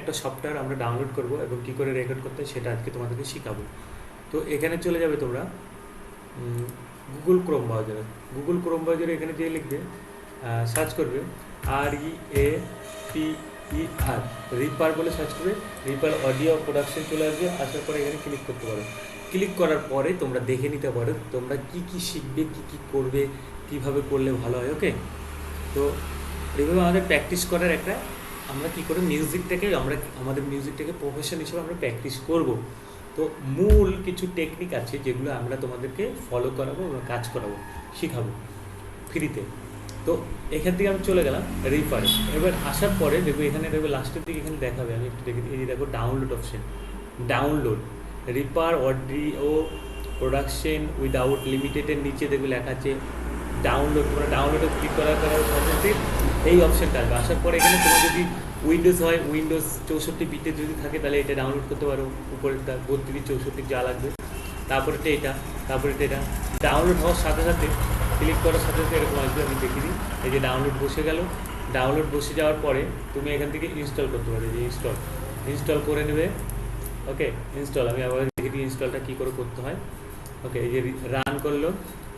একটা সফটওয়্যার আমরা ডাউনলোড করব এবং কী করে রেকর্ড করতে হয় সেটা আজকে তোমাদেরকে শেখাবো। তো এখানে চলে যাবে তোমরা গুগল ক্রোম ব্রাউজারে গুগল ক্রোম ব্রাউজারে এখানে যে লিখবে সার্চ করবে R E A P E R reaper বলে সার্চ করবে রিপার অডিও প্রোডাকশন চলে আসবে, আসার পরে এখানে ক্লিক করতে পারো। ক্লিক করার পরে তোমরা দেখে নিতে পারো তোমরা কি কি শিখবে, কি কি করবে, কীভাবে করলে ভালো হয় ওকে তো এইভাবে আমাদের প্র্যাকটিস করার একটা আমরা কি করে মিউজিকটাকে আমরা আমাদের মিউজিকটাকে প্রফেশন হিসেবে আমরা প্র্যাকটিস করব? তো মূল কিছু টেকনিক আছে যেগুলো আমরা তোমাদেরকে ফলো করাবো এবং কাজ করাবো, শেখাবো ফ্রিতে তো এখান থেকে আমি চলে গেলাম রিফারে এবার আসার পরে দেখব এখানে, দেখব লাস্টের দিকে এখানে দেখাবে, আমি একটু দেখে এই দেখো download option download reaper audio production without লিমিটেডের নিচে দেখবে লেখা আছে ডাউনলোড তোমরা ডাউনলোডে ক্লিক করার পরে এই অপশনটা আসবে। আসার পরে এখানে তোমার যদি উইন্ডোজ হয় উইন্ডোজ চৌষট্টি বিটে যদি থাকে, তাহলে এটা ডাউনলোড করতে পারো। উপরেরটা বত্রিশ, চৌষট্টি যা লাগবে। তারপরেটা এটা তারপরেটা এটা। ডাউনলোড হওয়ার সাথে সাথে ক্লিক করার সাথে সাথে এরকম আসবে, আমি দেখিয়ে দিই। এই যে ডাউনলোড বসে গেল। ডাউনলোড বসে যাওয়ার পরে তুমি এখান থেকে ইনস্টল করতে পারো যে ইনস্টল ইনস্টল করে নেবে। ওকে ইনস্টল আমি আবার দেখে দিই ইনস্টলটা কী করে করতে হয়। ওকে এই যে রান করল।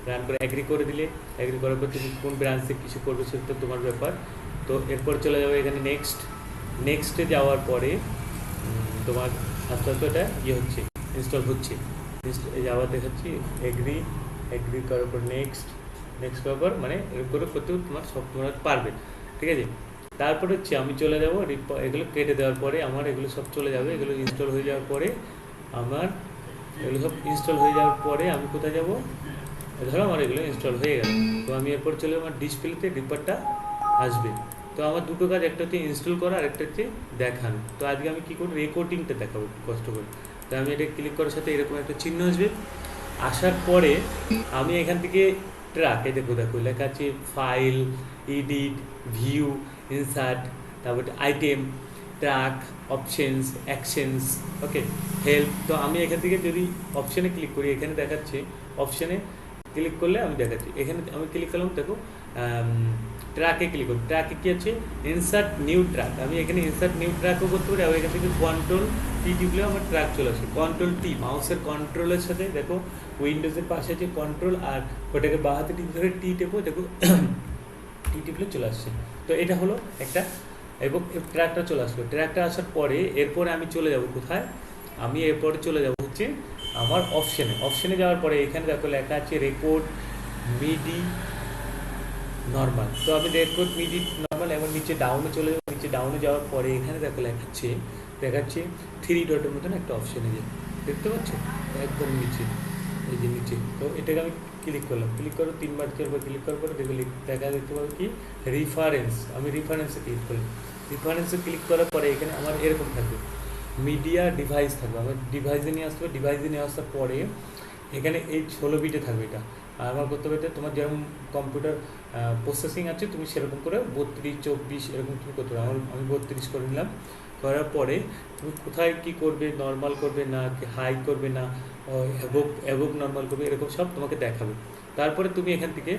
রান করে অ্যাগ্রি করে দিলে অ্যাগ্রি করার পর তুমি কোন ব্রাঞ্চে কিছু করবে সেটা তোমার ব্যাপার। তো এরপর চলে যাবে এখানে নেক্সট নেক্সটে যাওয়ার পরে তোমার আস্তে আস্তে এটা ইয়ে হচ্ছে ইনস্টল হচ্ছে। Inst- এই যে দেখাচ্ছি এগ্রি এগ্রি করার পর নেক্সট নেক্সট করার পর মানে এরকম করে করতে তোমার সব তোমরা পারবে, ঠিক আছে? তারপরে হচ্ছে আমি চলে যাব এগুলো কেটে দেওয়ার পরে আমার এগুলো সব চলে যাবে, এগুলো ইনস্টল হয়ে যাওয়ার পরে আমার এগুলো সব ইনস্টল হয়ে যাওয়ার পরে আমি কোথায় যাব? ধরো আমার এগুলো ইনস্টল হয়ে গেল তো আমি এরপর চলে আমার ডিসপ্লেতে রিপারটা আসবে। তো আমার দুটো কাজ, একটা হচ্ছে ইনস্টল করা, আর একটা হচ্ছে দেখানো। তো আজকে আমি কী করব? রেকর্ডিংটা দেখাবো, কষ্ট করে। তো আমি এটা ক্লিক করার সাথে এরকম একটা চিহ্ন আসবে। আসার পরে আমি এখান থেকে ট্র্যাক এই দেখো দেখো, লেখা আছে ফাইল এডিট ভিউ ইনসার্ট তারপরে item track options actions okay help তো আমি এখান থেকে যদি অপশানে ক্লিক করি, এখানে দেখাচ্ছে অপশনে ক্লিক করলে আমি দেখাচ্ছি। এখানে আমি ক্লিক করলাম, দেখো ট্র্যাকে ক্লিক করি ট্র্যাকে কী আছে? ইনসার্ট নিউ ট্র্যাক আমি এখানে ইনসার্ট নিউ ট্র্যাকও করতে পারি, আবার এখান থেকে কন্ট্রোল টি টিপলে আমার ট্র্যাক চলে আসে। কন্ট্রোল টি মাউসের কন্ট্রোলের সাথে, দেখো উইন্ডোজের পাশে আছে কন্ট্রোল আর ওটাকে বাঁ হাতে টিপ ধরে টি টেপো, দেখো টি টিপলে চলে আসছে। তো এটা হলো একটা, এবং ট্র্যাকটা চলে আসলো। ট্র্যাকটা আসার পরে, এরপরে আমি চলে যাব কোথায়? আমি এরপরে চলে যাব হচ্ছে আমার অপশানে অপশানে যাওয়ার পরে এখানে দেখো লেখা আছে রেকর্ড মিডি নর্মাল তো আমি রেকর্ড মিডি নর্মাল এবার নিচে ডাউনে চলে যাব, নিচে ডাউনে যাওয়ার পরে এখানে দেখো লেখাচ্ছে, দেখাচ্ছে থ্রি ডটের মতন একটা অপশানে যে দেখতে পাচ্ছ? একদম নিচে, এই যে নিচে। তো এটাকে আমি ক্লিক করলাম। ক্লিক করো তিনবার চারবার ক্লিক করার পরে দেখো দেখা দেখতে পাবো কি? রেফারেন্স আমি রেফারেন্সে ক্লিক করলাম। রেফারেন্সে ক্লিক করার পরে এখানে আমার এরকম থাকবে। মিডিয়া ডিভাইস থাকবে। আমার ডিভাইসে নিয়ে আসতে হবে ডিভাইসে নিয়ে আসার পরে এখানে এই ষোলো বিটে থাকবে এটা। আর আমার করতে হবে তোমার যেরকম কম্পিউটার প্রসেসিং আছে, তুমি সেরকম করে বত্রিশ, চব্বিশ এরকম তুমি করতে হবে আমার, আমি বত্রিশ করে নিলাম। করার পরে তুমি কোথায় কি করবে নর্মাল করবে না হাই করবে না অ্যাভোক অ্যাভোক নর্মাল করবে, এরকম সব তোমাকে দেখাবে। তারপরে তুমি এখান থেকে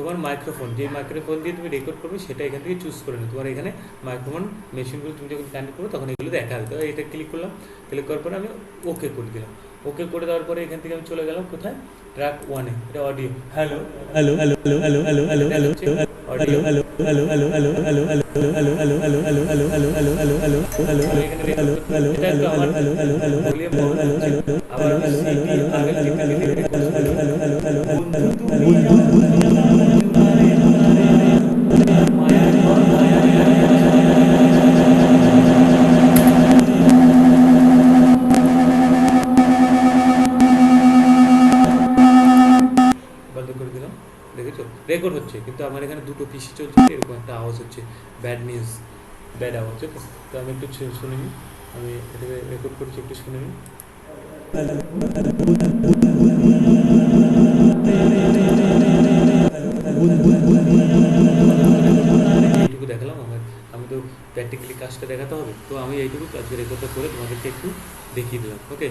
তোমার মাইক্রোফোন যে মাইক্রোফোন দিয়ে তুমি রেকর্ড করবে সেটা এখান থেকে চুজ করে নেবে তোমার এখানে মাইক্রোফোন মেশিনগুলো তুমি যখন কানেক্ট করবে তখন এগুলো দেখা যাবে তো এটা ক্লিক করলাম ক্লিক করার পরে আমি ওকে করে দিলাম ওকে করে দেওয়ার পরে এখান থেকে আমি চলে গেলাম কোথায় ট্র্যাক ওয়ানে এটা audio hello Hello, hello, hello, hello, hello, hello, hello, hello, audio hello, hello, hello, hello, hello, hello, hello, hello, hello, hello, hello, hello, hello, hello, hello, hello, আমি এখানে রেকর্ড hello, করতে hello, এটা একটু hello, আমার hello, hello, hello, volume hello, বাড়ানো hello, হচ্ছে। hello, আবার আমি hello, CD hello, আগে hello, লিখে লিখে রেকর্ড hello, করছি। hello, দেখেছ? রেকর্ড হচ্ছে, কিন্তু আমার এখানে দুটো পিসি চলছে, এরকম একটা আওয়াজ হচ্ছে ব্যাড নিউজ ব্যাড আওয়াজ আছে? তো আমি একটু শুনে নিই, আমি এটাকে রেকর্ড করছি, একটু শুনে নিই। এইটুকু দেখালাম, আমার আমি তো প্র্যাকটিক্যালি কাজটা দেখাতে হবে, তো আমি এইটুকু আজকে রেকর্ডটা করে তোমাদেরকে একটু দেখিয়ে দিলাম ওকে